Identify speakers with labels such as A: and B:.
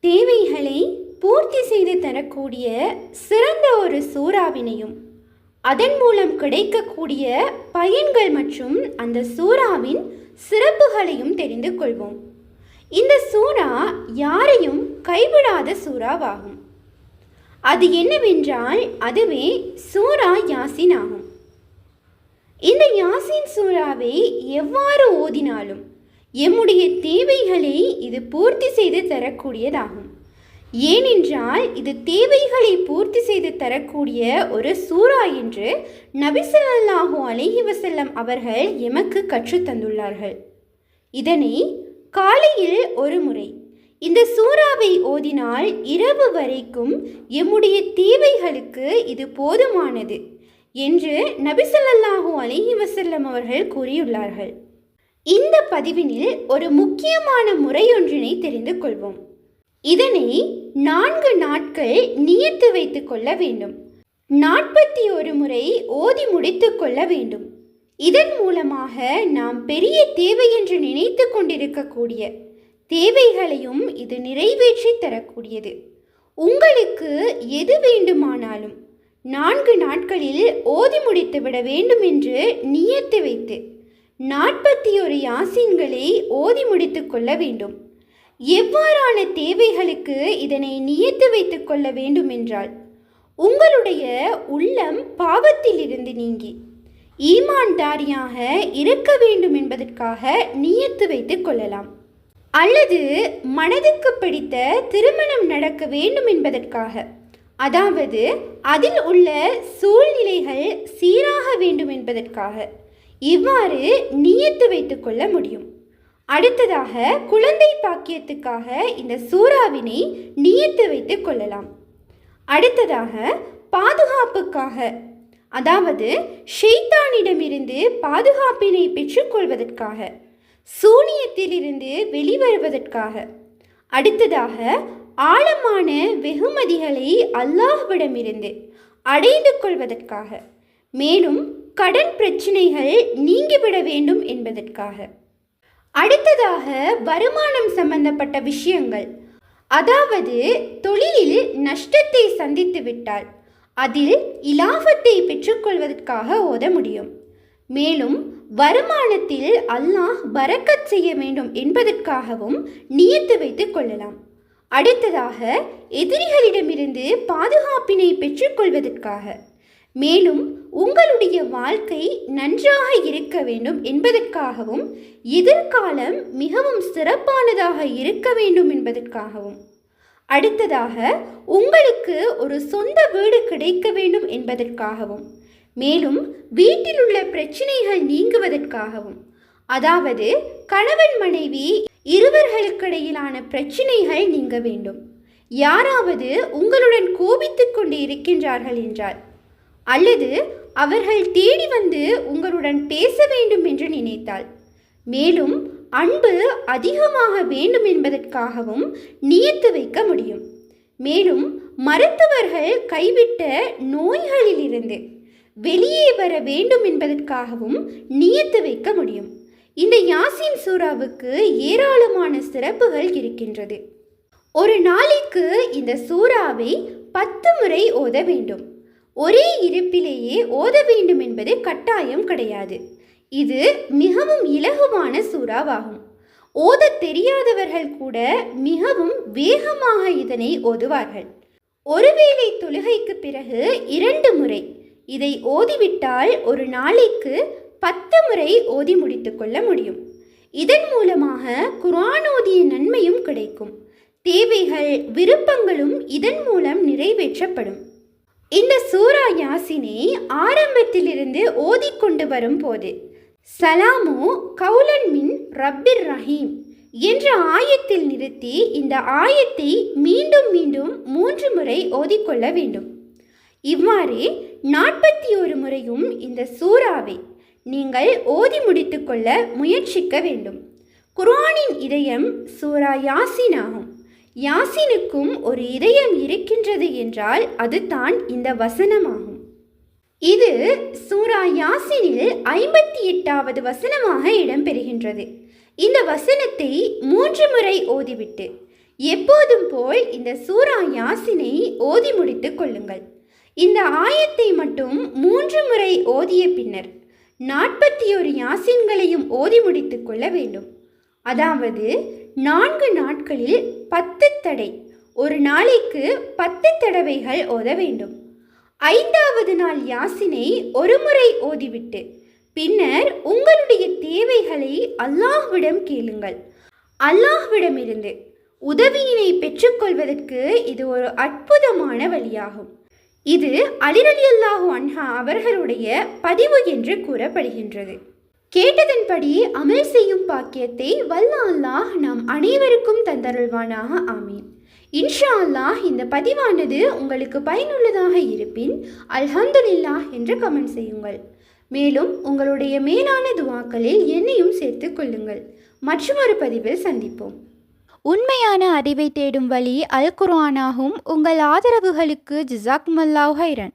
A: தேவைகளை பூர்த்தி செய்து தரக்கூடிய சிறந்த ஒரு சூறாவினையும் அதன் மூலம் கிடைக்கக்கூடிய பயன்கள் மற்றும் அந்த சூறாவின் சிறப்புகளையும் தெரிந்து கொள்வோம். இந்த சூறா யாரையும் கைவிடாத சூறாவாகும். அது என்னவென்றால் அதுவே சூரா யாசின் ஆகும். இந்த யாசின் சூறாவை எவ்வாறு ஓதினாலும் எம்முடைய தேவைகளை இது பூர்த்தி செய்து தரக்கூடியதாகும். ஏனென்றால் இது தேவைகளை பூர்த்தி செய்து தரக்கூடிய ஒரு சூறா என்று நபிசல்லாஹு அலஹி வசல்லம் அவர்கள் எமக்கு கற்றுத்தந்துள்ளார்கள் இதனை காலையில் ஒரு முறை இந்த சூறாவை ஓதினால் இரவு வரைக்கும் எம்முடைய தேவைகளுக்கு இது போதுமானது என்று நபிசல்லாஹூ அலஹி வசல்லம் அவர்கள் கூறியுள்ளார்கள். இந்த பதிவினில் ஒரு முக்கியமான முறையொன்றினை தெரிந்து கொள்வோம். இதனை நான்கு நாட்கள் நியத்து வைத்து கொள்ள வேண்டும். நாற்பத்தி ஒரு முறை ஓதி முடித்து கொள்ள வேண்டும். இதன் மூலமாக நாம் பெரிய தேவை என்று நினைத்து கொண்டிருக்கக்கூடிய தேவைகளையும் இது நிறைவேற்றி தரக்கூடியது. உங்களுக்கு எது வேண்டுமானாலும் நான்கு நாட்களில் ஓதி முடித்து விட வேண்டும் என்று நியத்து வைத்து நாற்பத்தி ஒரு யாசின்களை ஓதி முடித்து கொள்ள வேண்டும். எவ்வாறான தேவைகளுக்கு இதனை நியத்து வைத்துக் கொள்ள வேண்டும் என்றால் உங்களுடைய உள்ளம் பாவத்திலிருந்து நீங்கி ஈமான்தாரியாக இருக்க வேண்டும் என்பதற்காக நியத்து வைத்துக் கொள்ளலாம். அல்லது மனதுக்கு பிடித்த திருமணம் நடக்க வேண்டும் என்பதற்காக அதாவது அதில் உள்ள சூழ்நிலைகள் சீராக வேண்டும் என்பதற்காக இவ்வாறு நியத்து வைத்துக் கொள்ள முடியும். அடுத்ததாக குழந்தை பாக்கியத்துக்காக இந்த சூறாவினை நியத்து வைத்துக் கொள்ளலாம். அடுத்ததாக பாதுகாப்புக்காக அதாவது ஷெய்தானிடமிருந்து பாதுகாப்பினை பெற்றுக்கொள்வதற்காக சூனியத்திலிருந்து வெளிவருவதற்காக. அடுத்ததாக ஆழமான வெகுமதிகளை அல்லாஹ்விடமிருந்து அடைந்து கொள்வதற்காக. மேலும் கடன் பிரச்சனைகள் நீங்கிவிட வேண்டும் என்பதற்காக. அடுத்ததாக வருமானம் சம்பந்தப்பட்ட விஷயங்கள். அதாவது தொழிலில் நஷ்டத்தை சந்தித்து விட்டால் அதில் இலாபத்தை பெற்றுக்கொள்வதற்காக ஓத முடியும். மேலும் வருமானத்தில் அல்லாஹ் பறக்கச் செய்ய வேண்டும் என்பதற்காகவும் நியத்து வைத்துக் கொள்ளலாம். அடுத்ததாக எதிரிகளிடமிருந்து பாதுகாப்பினை பெற்றுக்கொள்வதற்காக. மேலும் உங்களுடைய வாழ்க்கை நன்றாக இருக்க வேண்டும் என்பதற்காகவும் எதிர்காலம் மிகவும் சிறப்பானதாக இருக்க வேண்டும் என்பதற்காகவும். அடுத்ததாக உங்களுக்கு ஒரு சொந்த வீடு கிடைக்க வேண்டும் என்பதற்காகவும். மேலும் வீட்டில் உள்ள பிரச்சனைகள் நீங்குவதற்காகவும். அதாவது கணவன் மனைவி இருவர்களுக்கிடையிலான பிரச்சனைகள் நீங்க வேண்டும். யாராவது உங்களுடன் கோபித்துக் கொண்டு இருக்கின்றார்கள் என்றால் அல்லது அவர்கள் தேடி வந்து உங்களுடன் பேச வேண்டும் என்று நினைத்தால். மேலும் அன்பு அதிகமாக வேண்டும் என்பதற்காகவும் நியத்து வைக்க முடியும். மேலும் மருத்துவர்கள் கைவிட்ட நோய்களிலிருந்து வெளியே வர வேண்டும் என்பதற்காகவும் நியத்து வைக்க முடியும். இந்த யாசின் சூறாவுக்கு ஏராளமான சிறப்புகள் இருக்கின்றது. ஒரு நாளைக்கு இந்த சூறாவை பத்து முறை ஓத வேண்டும். ஒரே இருப்பிலேயே ஓத வேண்டும் என்பது கட்டாயம் கிடையாது. இது மிகவும் இலகுவான சூறாவாகும். ஓத தெரியாதவர்கள் கூட மிகவும் வேகமாக இதனை ஓதுவார்கள். ஒருவேளை தொழுகைக்கு பிறகு இரண்டு முறை இதை ஓதிவிட்டால் ஒரு நாளைக்கு பத்து முறை ஓதி முடித்து கொள்ள முடியும். இதன் மூலமாக குரான் ஓதிய நன்மையும் கிடைக்கும். தேவைகள் விருப்பங்களும் இதன் மூலம் நிறைவேற்றப்படும். இந்த சூரா யாசினை ஆரம்பத்திலிருந்து ஓதிக்கொண்டு வரும்போது சலாமு கவுலன் மின் ரப்பிர் ரஹீம் என்ற ஆயத்தில் நிறுத்தி இந்த ஆயத்தை மீண்டும் மீண்டும்
B: மூன்று முறை ஓதிக்கொள்ள வேண்டும். இவ்வாறே நாற்பத்தி ஒரு முறையும் இந்த சூறாவை நீங்கள் ஓதி முடித்துக்கொள்ள முயற்சிக்க வேண்டும். குர்ஆனின் இதயம் சூரா யாசின் ஆகும். யாசினுக்கும் ஒரு இதயம் இருக்கின்றது என்றால் அதுதான் இந்த வசனமாகும். இது சூரா யாசினில் ஐம்பத்தி எட்டாவது வசனமாக இடம்பெறுகின்றது. இந்த வசனத்தை மூன்று முறை ஓதிவிட்டு எப்போதும் போல் இந்த சூரா யாசினை ஓதி முடித்துக் கொள்ளுங்கள். இந்த ஆயத்தை மட்டும் மூன்று முறை ஓதிய பின்னர் நாற்பத்தி ஒரு யாசின்களையும் ஓதி முடித்துக் கொள்ள வேண்டும். அதாவது நான்கு நாட்களில் பத்து தடை. ஒரு நாளைக்கு பத்து தடவைகள் ஓத வேண்டும். ஐந்தாவது நாள் யாசினை ஒரு முறை ஓதிவிட்டு பின்னர் உங்களுடைய தேவைகளை அல்லாஹ்விடம் கேளுங்கள். அல்லாஹ்விடமிருந்து உதவியினை பெற்றுக்கொள்வதற்கு இது ஒரு அற்புதமான வழியாகும். இது அலிரலி அல்லாஹு அன்ஹா அவர்களுடைய பதிவு என்று கூறப்படுகின்றது. கேட்டதன்படி அமல் செய்யும் பாக்கியத்தை வல்ல அல்லாஹ் நாம் அனைவருக்கும் தந்தருள்வானாக ஆமீன். இன்ஷா அல்லாஹ் இந்த பதிவானது உங்களுக்கு பயனுள்ளதாக இருப்பின் அல்ஹம்துலில்லாஹ் என்று கமெண்ட் செய்யுங்கள். மேலும் உங்களுடைய மேலான துவாக்களில் என்னையும் சேர்த்துக் கொள்ளுங்கள். மற்றொரு பதிவில் சந்திப்போம்.
A: உண்மையான அறிவை தேடும் வழி அல் குர்ஆனாகும். உங்கள் ஆதரவுகளுக்கு ஜிசாக் மல்லாஹ் ஹைரன்